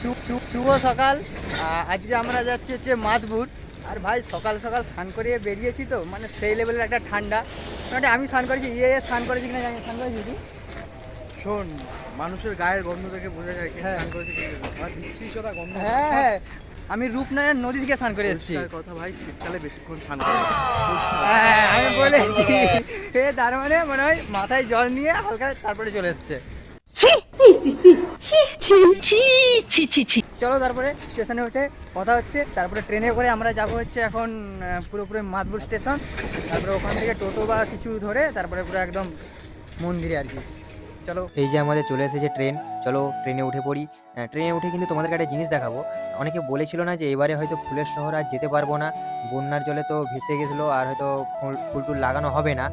শু- শু- শুভ সকাল। আজকে আমরা যাচ্ছি হচ্ছে মাদপুর আর ভাই সকাল সকাল স্নান করে বেরিয়েছি তো মানে সেই লেভেলের একটা ঠান্ডা। মানে আমি স্নান করেছি ইয়ে ইয়ে স্নান করেছি কিনা জানি স্নান করেছি তুই শোন মানুষের গায়ের গন্ধ থেকে বোঝা যায় কে হ্যাঁ। স্নান করেছে গন্ধ। হ্যাঁ হ্যাঁ। আমি রূপনারায়ণ নদী থেকে স্নান করে এসেছি। কথা ভাই শীতকালে বেশিক্ষণ স্নান করে হ্যাঁ আমি বলেছি। এ তার মানে মনে হয় মাথায় জল নিয়ে হালকা তারপরে চলে এসছে। ছি ছি ছি চলো তারপরে স্টেশনে উঠে কথা হচ্ছে তারপরে ট্রেনে করে আমরা যাব হচ্ছে এখন পুরোপুরি মাদপুর স্টেশন। তারপরে ওখান থেকে টোটো বা কিছু ধরে তারপরে পুরো একদম মন্দিরে আর কি। চলো। এই যে আমাদের চলে এসেছে ট্রেন, চলো ট্রেনে উঠে পড়ি। ট্রেনে উঠে কিন্তু তোমাদেরকে একটা জিনিস দেখাবো। অনেকে বলেছিল না যে এবারে হয়তো ফুলের শহর আর যেতে পারব না। বন্যার জলে তো ভেসে গেছিল আর হয়তো ফুল ফুল টুল লাগানো হবে না।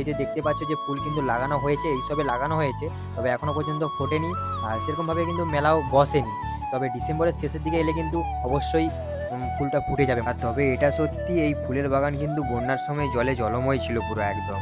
এই যে দেখতে পাচ্ছ যে ফুল কিন্তু লাগানো হয়েছে, এইসবে লাগানো হয়েছে, তবে এখনও পর্যন্ত ফোটেনি। আর সেরকমভাবে কিন্তু মেলাও বসেনি। তবে ডিসেম্বরের শেষের দিকে এলে কিন্তু অবশ্যই ফুলটা ফুটে যাবে। আর তবে এটা সত্যি এই ফুলের বাগান কিন্তু বন্যার সময় জলে জলময় ছিল পুরো একদম।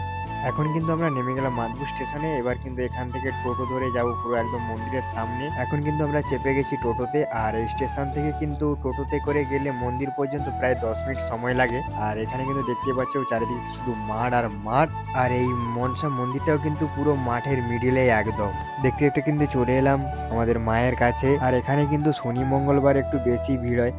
এখন কিন্তু আমরা নেমে গেলাম মাদপুর স্টেশনে। এবার কিন্তু এখান থেকে টোটো ধরে যাব পুরো একদম মন্দিরের সামনে। এখন কিন্তু আমরা চেপে গেছি টোটোতে। আর এই স্টেশন থেকে কিন্তু টোটোতে করে গেলে মন্দির পর্যন্ত প্রায় দশ মিনিট সময় লাগে। আর এখানে কিন্তু দেখতে পাচ্ছ চারিদিকে শুধু মাঠ আর মাঠ। আর এই মনসা মন্দিরটাও কিন্তু পুরো মাঠের মিডিলে একদম। দেখতে দেখতে কিন্তু চলে এলাম আমাদের মায়ের কাছে। আর এখানে কিন্তু শনি মঙ্গলবার একটু বেশি ভিড় হয়।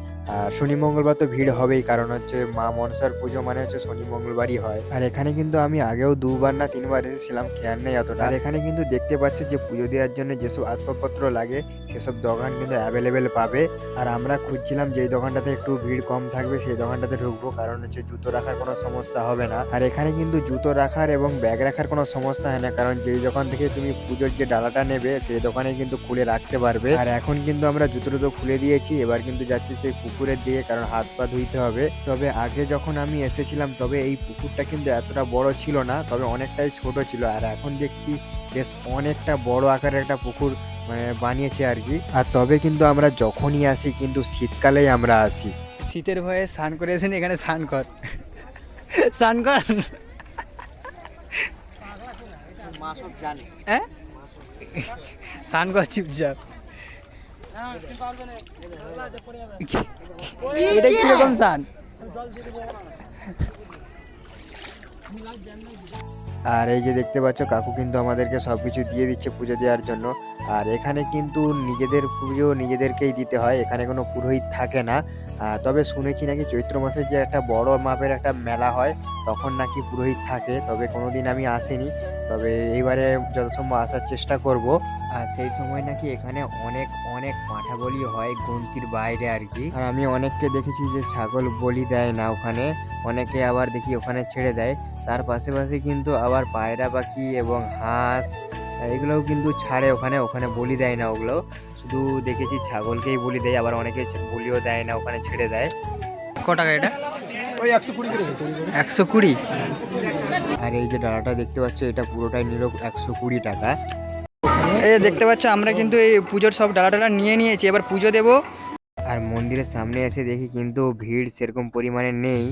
শনি মঙ্গলবার তো ভিড় হবেই, কারণ হচ্ছে মা মনসার পুজো মানে হচ্ছে শনি মঙ্গলবারই হয়। আর এখানে কিন্তু আমি আগেও দুবার না তিনবার এসেছিলাম, খেয়াল নেই অতটা। আর এখানে কিন্তু দেখতে পাচ্ছ যে পুজো দেওয়ার জন্য যেসব আসবাবপত্র লাগে, সেসব দোকান কিন্তু অ্যাভেলেবেল পাবে। আর আমরা খুঁজছিলাম যেই দোকানটাতে একটু ভিড় কম থাকবে, সেই দোকানটাতে ঢুকবো, কারণ হচ্ছে জুতো রাখার কোনো সমস্যা হবে না। আর এখানে কিন্তু জুতো রাখার এবং ব্যাগ রাখার কোনো সমস্যা হয় না, কারণ যেই দোকান থেকে তুমি পুজোর যে ডালাটা নেবে, সেই দোকানে কিন্তু খুলে রাখতে পারবে। আর এখন কিন্তু আমরা জুতো টুতো খুলে দিয়েছি, এবার কিন্তু যাচ্ছি সেই পুকুরের দিকে কারণ হাত পা ধুইতে হবে। তবে আগে যখন আমি এসেছিলাম তবে এই পুকুরটা কিন্তু এতটা বড় ছিল না তবে অনেকটাই ছোট ছিল। আর এখন দেখছি বেশ অনেকটা বড় আকারের একটা পুকুর মানে বানিয়েছে আর কি। আর তবে কিন্তু আমরা যখনই আসি কিন্তু শীতকালেই আমরা আসি। শীতের ভয়ে স্নান করে এসেন এখানে স্নান কর। স্নান কর। হ্যাঁ? স্নান কর চুপচাপ। এটা কীরকম স্নান? আর এই যে দেখতে পাচ্ছ, কাকু কিন্তু আমাদেরকে সব কিছু দিয়ে দিচ্ছে পুজো দেওয়ার জন্য। আর এখানে কিন্তু নিজেদের পুজো নিজেদেরকেই দিতে হয়, এখানে কোনো পুরোহিত থাকে না। তবে শুনেছি নাকি চৈত্র মাসে যে একটা বড় মাপের একটা মেলা হয়, তখন নাকি পুরোহিত থাকে, তবে কোনোদিন আমি আসিনি। তবে এইবারে যথাসম্ভব আসার চেষ্টা করব। আর সেই সময় নাকি এখানে অনেক অনেক পাঁঠা বলি হয় গন্তির বাইরে আর কি। আর আমি অনেককে দেখেছি যে ছাগল বলি দেয় না ওখানে। অনেকে আবার দেখি ওখানে ছেড়ে দেয়। তার পাশাপাশি কিন্তু আবার পায়রা পাখি এবং হাঁস এগুলোও কিন্তু ছাড়ে ওখানে ওখানে বলি দেয় না ওগুলো। শুধু দেখেছি ছাগলকেই বলি দেয় আবার অনেকে বলিও দেয় না ওখানে ছেড়ে দেয়। ক টাকা এটা? ওই একশো কুড়ি একশো কুড়ি? আর এই যে ডালাটা দেখতে পাচ্ছ এটা পুরোটাই নিল একশো কুড়ি টাকা। এই যে দেখতে পাচ্ছ আমরা কিন্তু এই পুজোর সব ডালাটা নিয়ে নিয়েছি এবার পুজো দেবো। আর মন্দিরের সামনে এসে দেখি কিন্তু ভিড় সেরকম পরিমাণে নেই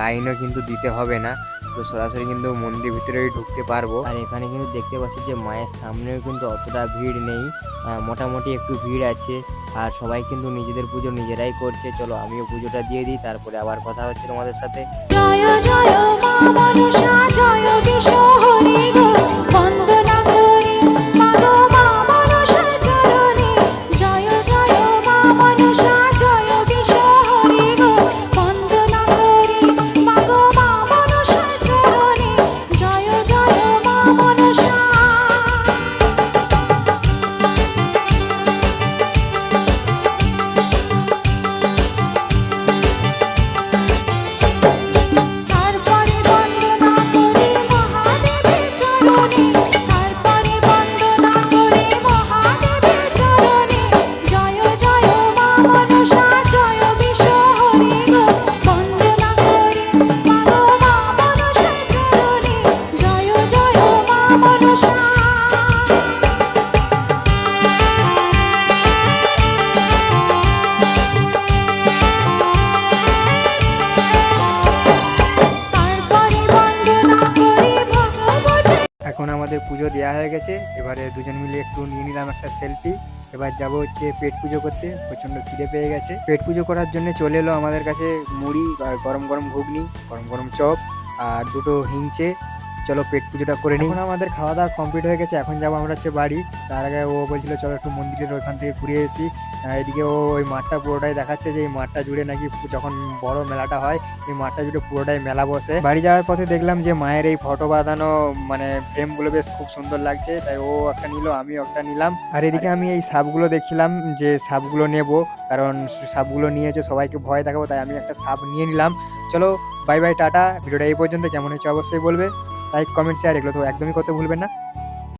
লাইনও কিন্তু দিতে হবে না। তো সরাসরি কিন্তু মন্দিরের ভিতরেই ঢুকতে পারব। আর এখানে কিন্তু দেখতে পাচ্ছি যে মায়ের সামনেও কিন্তু অতটা ভিড় নেই। মোটামুটি একটু ভিড় আছে। আর সবাই কিন্তু নিজেদের পুজো নিজেরাই করছে। চলো আমিও পুজোটা দিয়ে দিই, তারপরে আবার কথা হচ্ছে তোমাদের সাথে। জয় জয় মা জয় বন্দনা পুজো দেওয়া হয়ে গেছে। এবারে দুজন মিলে একটু নিয়ে নিলাম একটা সেলফি এবার যাব হচ্ছে পেট পুজো করতে। প্রচণ্ড খিদে পেয়ে গেছে। পেট পুজো করার জন্য চলে এলো আমাদের কাছে মুড়ি আর গরম গরম ঘুগনি, গরম গরম চপ আর দুটো হিংচে। চলো পেট পুজোটা করে নিই। আমাদের খাওয়া দাওয়া কমপ্লিট হয়ে গেছে, এখন যাব আমরা হচ্ছে বাড়ি। তার আগে ও বলছিল, চলো একটু মন্দিরের ওইখান থেকে ঘুরে এসি এদিকে ও ওই মাঠটা পুরোটাই দেখাচ্ছে যে এই মাঠটা জুড়ে নাকি যখন বড় মেলাটা হয়, এই মাঠটা জুড়ে পুরোটাই মেলা বসে। বাড়ি যাওয়ার পথে দেখলাম যে মায়ের এই ফটো বাঁধানো মানে ফ্রেমগুলো বেশ খুব সুন্দর লাগছে। তাই ও একটা নিল, আমিও একটা নিলাম। আর এদিকে আমি এই সাপগুলো দেখছিলাম যে সাপগুলো নেব, কারণ সাপগুলো নিয়েছে, সবাইকে ভয় দেখাবো, তাই আমি একটা সাপ নিয়ে নিলাম। চলো বাই বাই টাটা। ভিডিওটা এই পর্যন্ত, কেমন হয়েছে অবশ্যই বলবে। লাইক কমেন্ট শেয়ার এগুলো তো একদমই করতে ভুলবেন না।